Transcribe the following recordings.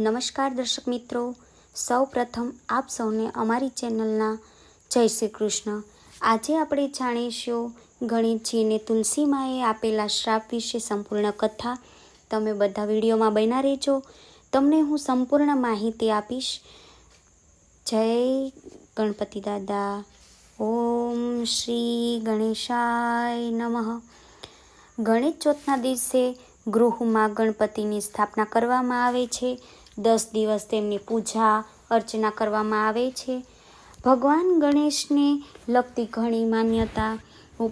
નમસ્કાર દર્શક મિત્રો. સૌ પ્રથમ આપ સૌને અમારી ચેનલના જય શ્રી કૃષ્ણ. આજે આપણે જાણીશું ગણેશજીને તુલસીમાએ આપેલા શ્રાપ વિશે સંપૂર્ણ કથા. તમે બધા વિડીયોમાં બના રહેજો. તમને હું સંપૂર્ણ માહિતી આપીશ. જય ગણપતિ દાદા. ઓમ શ્રી ગણેશાય નમઃ. ગણેશ ચોથના દિવસે ગૃહમાં ગણપતિની સ્થાપના કરવામાં આવે છે. દસ દિવસ તેમની પૂજા અર્ચના કરવામાં આવે છે. ભગવાન ગણેશને લગતી ઘણી માન્યતા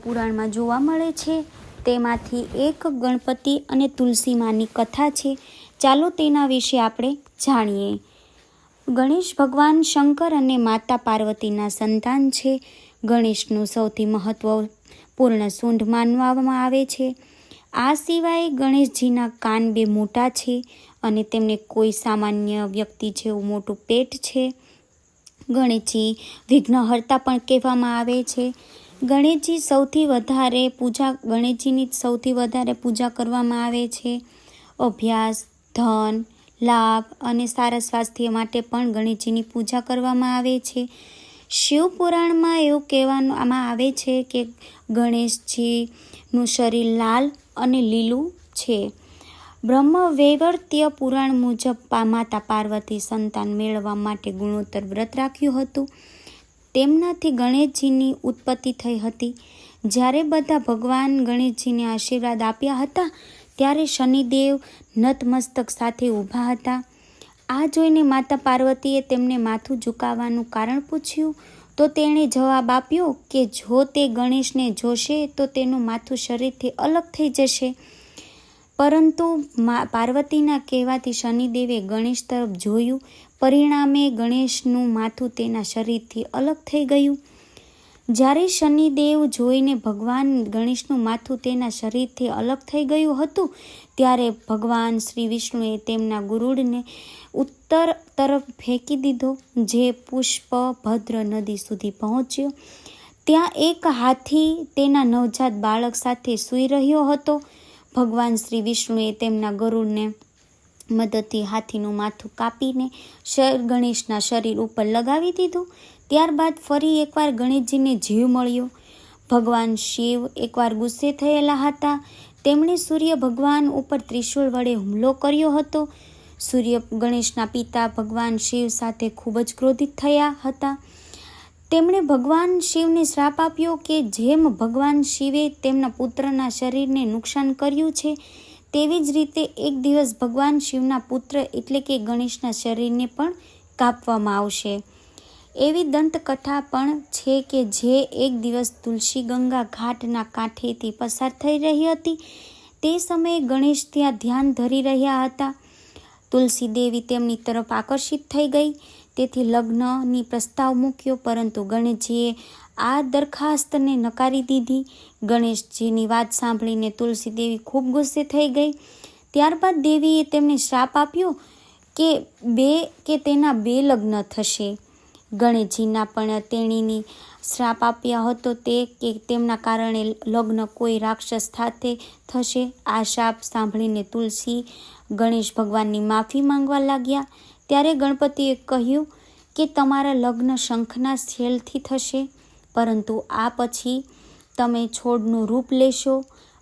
પુરાણમાં જોવા મળે છે. તેમાંથી એક ગણપતિ અને તુલસીમાની કથા છે. ચાલો તેના વિશે આપણે જાણીએ. ગણેશ ભગવાન શંકર અને માતા પાર્વતીના સંતાન છે. ગણેશનું સૌથી મહત્વપૂર્ણ સૂંઢ માનવામાં આવે છે. આ સિવાય ગણેશજીના કાન બે મોટા છે અને તેમને કોઈ સામાન્ય વ્યક્તિ જેવું મોટું પેટ છે. ગણેશજી વિઘ્નહર્તા પણ કહેવામાં આવે છે. ગણેશજી સૌથી વધારે પૂજા, ગણેશજીની સૌથી વધારે પૂજા કરવામાં આવે છે. અભ્યાસ, ધન, લાભ અને સારા સ્વાસ્થ્ય માટે પણ ગણેશજીની પૂજા કરવામાં આવે છે. શિવ પુરાણમાં એવું કહેવામાં આવે છે કે ગણેશજીનું શરીર લાલ અને લીલું છે. બ્રહ્મ વૈવર્ત્ય પુરાણ મુજબ માતા પાર્વતી સંતાન મેળવવા માટે ગુણોત્તર વ્રત રાખ્યું હતું. તેમનાથી ગણેશજીની ઉત્પત્તિ થઈ હતી. જ્યારે બધા ભગવાન ગણેશજીને આશીર્વાદ આપ્યા હતા, ત્યારે શનિદેવ નતમસ્તક સાથે ઊભા હતા. આ જોઈને માતા પાર્વતીએ તેમને માથું ઝુકાવવાનું કારણ પૂછ્યું, તો તેણે જવાબ આપ્યો કે જો તે ગણેશને જોશે, તો તેનું માથું શરીરથી અલગ થઈ જશે. પરંતુ પાર્વતીના કહેવાથી શનિદેવે ગણેશ તરફ જોયું. પરિણામે ગણેશનું માથું તેના શરીરથી અલગ થઈ ગયું. જ્યારે શનિદેવ જોઈને ભગવાન ગણેશનું માથું તેના શરીરથી અલગ થઈ ગયું હતું, ત્યારે ભગવાન શ્રી વિષ્ણુએ તેમના ગુરુડને ઉત્તર તરફ ફેંકી દીધો, જે પુષ્પ ભદ્ર નદી સુધી પહોંચ્યો. ત્યાં એક હાથી તેના નવજાત બાળક સાથે સૂઈ રહ્યો હતો. ભગવાન શ્રી વિષ્ણુએ તેમના ગરુડને મદદથી હાથીનું માથું કાપીને ગણેશના શરીર ઉપર લગાવી દીધું. ત્યારબાદ ફરી એકવાર ગણેશજીને જીવ મળ્યો. ભગવાન શિવ એકવાર ગુસ્સે થયેલા હતા. તેમણે સૂર્ય ભગવાન ઉપર ત્રિશુળ વડે હુમલો કર્યો હતો. સૂર્ય ગણેશના પિતા ભગવાન શિવ સાથે ખૂબ જ ક્રોધિત થયા હતા. તેમણે ભગવાન શિવને શ્રાપ આપ્યો કે જેમ ભગવાન શિવે, તેમના પુત્રના શરીરને નુકસાન કર્યું છે તેવી જ રીતે એક દિવસ ભગવાન શિવના પુત્ર એટલે કે ગણેશના શરીરને પણ કાપવામાં આવશે. એવી દંતકથા પણ છે કે જે એક દિવસ તુલસી ગંગા ઘાટના કાંઠેથી પસાર થઈ રહી હતી. તે સમયે ગણેશ ત્યાં ધ્યાન ધરી રહ્યા હતા. તુલસી દેવી તેમની તરફ આકર્ષિત થઈ ગઈ. તેથી લગ્નની પ્રસ્તાવ મૂક્યો, પરંતુ ગણેશજીએ આ દરખાસ્તને નકારી દીધી. ગણેશજીની વાત સાંભળીને તુલસી દેવી ખૂબ ગુસ્સે થઈ ગઈ. ત્યારબાદ દેવીએ તેમને શ્રાપ આપ્યો કે બે, કે તેના બે લગ્ન થશે. ગણેશજીના પણ તેણીની શ્રાપ આપ્યા હતો તે કે તેમના કારણે લગ્ન કોઈ રાક્ષસ સાથે થશે. આ શ્રાપ સાંભળીને તુલસી ગણેશ ભગવાનની માફી માંગવા લાગ્યા. ત્યારે ગણપતિએ કહ્યું કે તમારા લગ્ન શંખના શેલથી થશે, પરંતુ આ પછી તમે છોડનું રૂપ લેશો.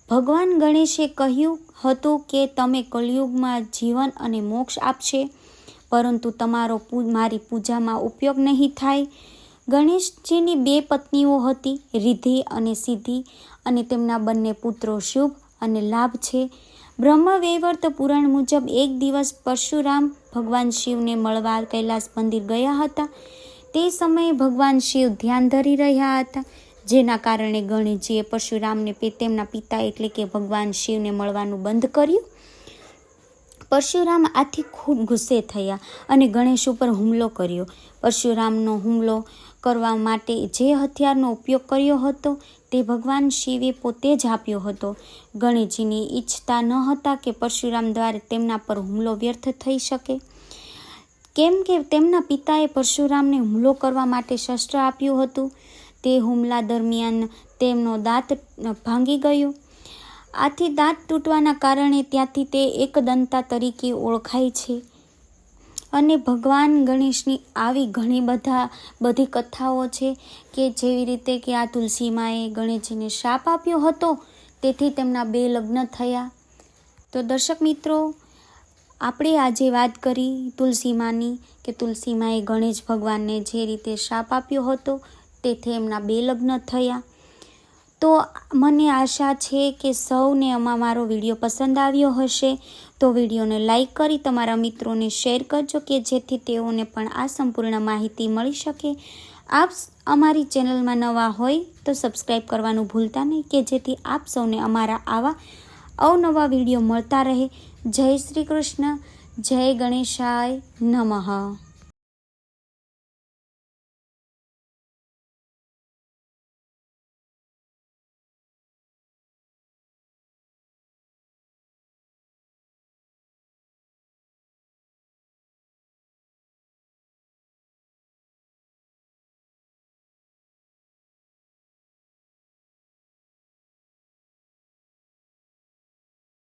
ભગવાન ગણેશે કહ્યું હતું કે તમે કલયુગમાં જીવન અને મોક્ષ આપશે, પરંતુ તમારો મારી પૂજામાં ઉપયોગ નહીં થાય. ગણેશજીની બે પત્નીઓ હતી રિધિ અને સિદ્ધિ, અને તેમના બંને પુત્રો શુભ અને લાભ છે. બ્રહ્મવૈવર્ત પુરાણ મુજબ એક દિવસ પરશુરામ ભગવાન શિવને મળવા કૈલાસ મંદિર ગયા હતા. તે સમયે ભગવાન શિવ ધ્યાન ધરી રહ્યા હતા. જેના કારણે ગણેશજીએ પરશુરામને તેમના પિતા એટલે કે ભગવાન શિવને મળવાનું બંધ કર્યું. પરશુરામ આથી ખૂબ ગુસ્સે થયા અને ગણેશ ઉપર હુમલો કર્યો. પરશુરામનો હુમલો કરવા માટે જે હથિયારનો ઉપયોગ કર્યો હતો તે ભગવાન શિવે પોતે જ આપ્યો હતો. ગણેશજીની ઈચ્છતા ન હતા કે પરશુરામ દ્વારા તેમના પર હુમલો વ્યર્થ થઈ શકે. કેમ કે તેમના પિતાએ પરશુરામને હુમલો કરવા માટે શસ્ત્ર આપ્યું હતું. તે હુમલા દરમિયાન તેમનો દાંત ભાંગી ગયો. આથી દાંત તૂટવાના કારણે ત્યાંથી તે એકદંતા તરીકે ઓળખાય છે. અને ભગવાન ગણેશની આવી ઘણી બધા, બધી કથાઓ છે કે જેવી રીતે કે આ તુલસી માએ ગણેશજીને શાપ આપ્યો હતો, તેથી તેમના બે લગ્ન થયા. તો દર્શક મિત્રો, આપણે આજે વાત કરી તુલસી માની કે તુલસી માએ ગણેશ ભગવાનને જે રીતે શાપ આપ્યો હતો, તેથી એમના બે લગ્ન થયા. તો મને આશા છે કે સૌને આમાં મારો વીડિયો પસંદ આવ્યો હશે. તો વિડીયોને લાઈક કરી તમારા મિત્રોને શેર કરજો કે જેથી તેઓને પણ આ સંપૂર્ણ માહિતી મળી શકે. આપ અમારી ચેનલમાં નવા હોય તો સબસ્ક્રાઈબ કરવાનું ભૂલતા નહીં કે જેથી આપ સૌને અમારા આવા અવનવા વીડિયો મળતા રહે. જય શ્રી કૃષ્ણ. જય ગણેશાય નમઃ.